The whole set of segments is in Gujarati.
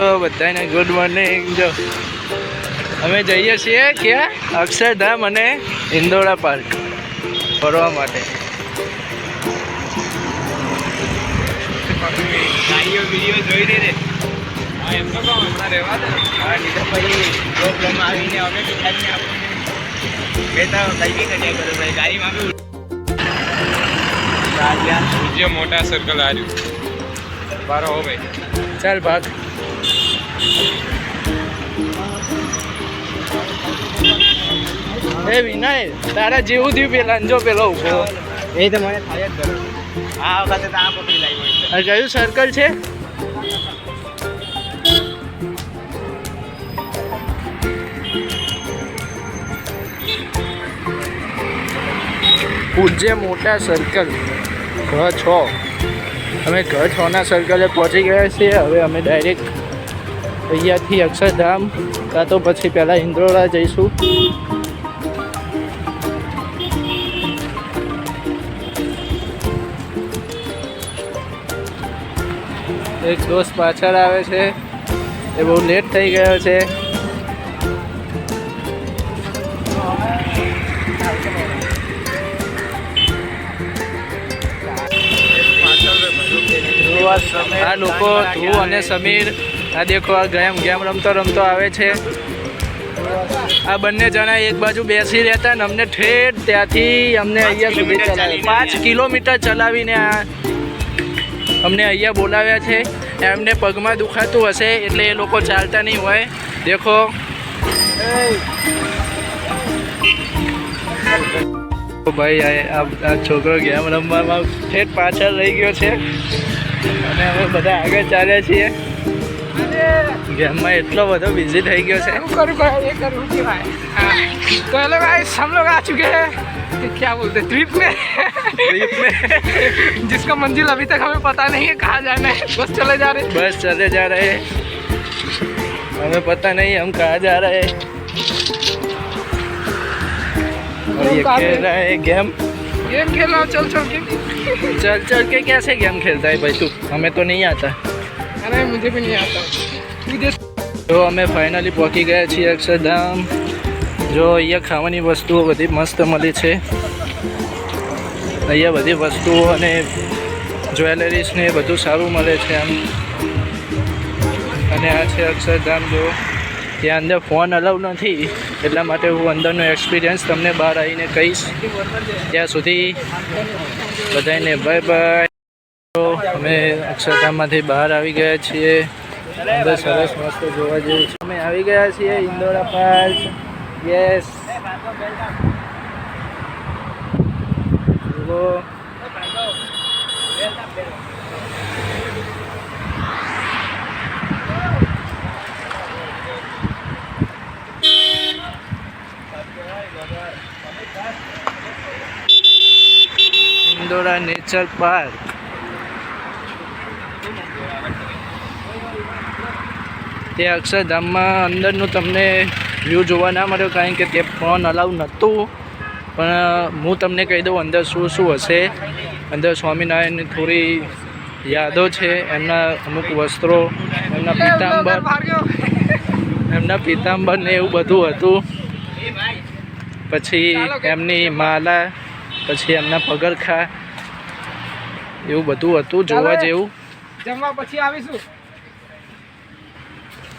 બધાને ગુડ મોર્નિંગ જો અમે જઈએ છીએ ક્યાં? અક્ષરધામ અને ઇન્દોરા પાર્ક ફરવા માટે. મોટા સર્કલ આવ્યું બારો હો ભાઈ. ચાલ ભાગ. એ વિનય તારા જેવું થયું પેલા જો પેલો ઊભો. એ તો મને થાય જ આ વખતે તો આ પકડી લાવી કયું સર્કલ છે? પૂજ્ય મોટા સર્કલ ઘ છ. અમે ઘ છ ના સર્કલે પહોંચી ગયા છીએ. હવે અમે ડાયરેક્ટ અહીંયાથી અક્ષરધામ કાં તો પછી પહેલાં ઇન્દ્રોડા જઈશું. એક દોસ્ત પાછળ આવે છે. એ બહુ લેટ થઈ ગયો છે. આ લોકો ધ્રુવ અને સમીર. આ દેખો આ ગેમ ગેમ રમતો રમતો આવે છે. આ બંને જણા એક બાજુ બેસી રહેતા ને અમને ઠેઠ ત્યાંથી અમને અહીંયા સુધી પાંચ કિલોમીટર ચલાવીને આ અમને અહીંયા બોલાવ્યા છે. એમને પગમાં દુખાતું હશે એટલે એ લોકો ચાલતા નહીં હોય. દેખો. ભાઈ આ છોકરો ગેમ રમવામાં ઠેઠ પાછળ રહી ગયો છે. અને અમે બધા આગળ ચાલ્યા છીએ. ગેમમાં એટલો બધો બિઝી થઈ ગયો છે करूँ करूँ ये करूँ कि भाई हाँ तो हेलो गाइस हम लोग आ चुके हैं कि क्या बोलते हैं ट्रिप में ट्रिप में जिसका मंजिल अभी तक हमें पता नहीं है कहाँ जाना है बस चले जा रहे हैं बस चले जा रहे हैं हमें पता नहीं हम कहाँ जा रहे हैं और ये कहाँ खेल पे? रहा है गेम गेम खेलना चल चल के चल चल के कैसे गेम खेलता है भाई तू हमें तो नहीं आता अरे मुझे भी नहीं आता मुझे તો અમે ફાઇનલી પહોંચી ગયા છીએ અક્ષરધામ. જો અહીંયા ખાવાની વસ્તુઓ બધી મસ્ત મળી છે. અહીંયા બધી વસ્તુઓ અને જ્વેલરીસને એ બધું સારું મળે છે આમ. અને આ છે અક્ષરધામ, જો. ત્યાં અંદર ફોન અલાઉ નથી. એટલા માટે હું અંદરનો એક્સપિરિયન્સ તમને બહાર આવીને કહીશ. ત્યાં સુધી બધાને બાય બાય અમે અક્ષરધામમાંથી બહાર આવી ગયા છીએ. અંદર સરસ મસ્ત જોવા જેવું છે. અમે આવી ગયા છીએ ઇન્દોરા પાર્ક યસ જુઓ. Indroda nature park. તે અક્ષરધામમાં અંદરનું તમને વ્યૂ જોવા ના મળ્યો કારણ કે તે ફોન અલાઉ નહોતું. પણ હું તમને કહી દઉં અંદર શું શું હશે. અંદર સ્વામિનારાયણની થોડી યાદો છે એમના અમુક વસ્ત્રો એમના પિતાંબર. એમના પિતાંબર ને એવું બધું હતું. પછી એમની માલા પછી એમના પગરખા એવું બધું હતું જોવા જેવું. જમવા પછી આવીશું.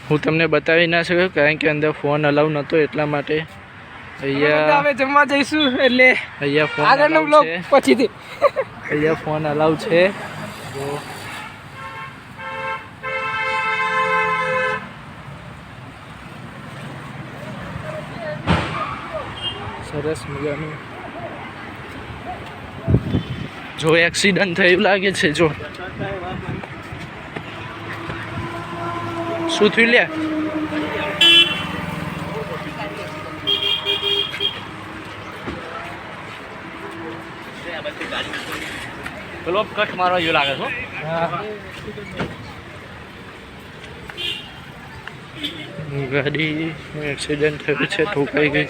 હું તમને બતાવી ના શક્યો કારણ કે અંદર ફોન અલાઉ નહોતો એટલા માટે. અહીંયા હવે જમવા જઈશું એટલે અહીંયા ફોન આગળનો બ્લોગ પછીથી. અહીંયા ફોન અલાઉ છે. તો સરસ મજાનું. જો એક્સિડન્ટ થયું લાગે છે જો. શું થયું લે? પેલો કટ મારવા જેવું લાગે છો ગાડી એક્સિડન્ટ થયું છે, ઠોકાઈ ગઈ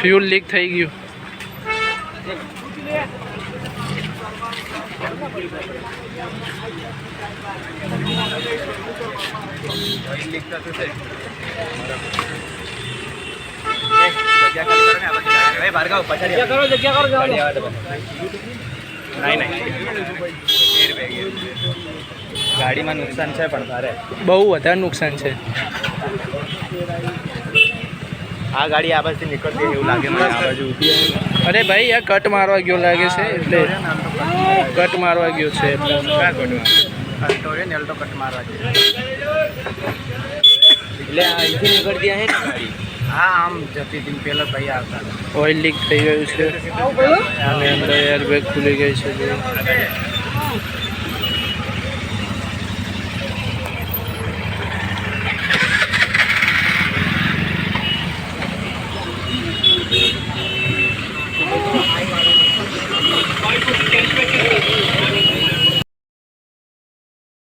ફ્યુલ લીક થઈ ગયું. ગાડીમાં નુકસાન છે પણ તારે બહુ વધારે નુકસાન છે આ ગાડી આ બાજુથી નીકળતી એવું લાગે મને આ બાજુ ઊભી અરે ભાઈ આ કટ મારવા ગયો લાગે છે એટલે કટ મારવા ગયો. છે એટલે ક્યાં અલ્ટો કટ મારવા ગયો. એટલે આ અહીંથી નીકળતી હે ને હા આમ જતી હતી પેલા ભાઈ આવતા. ઓઇલ લીક થઈ ગયું છે. અને અંદર એરબેગ ખુલી ગઈ છે.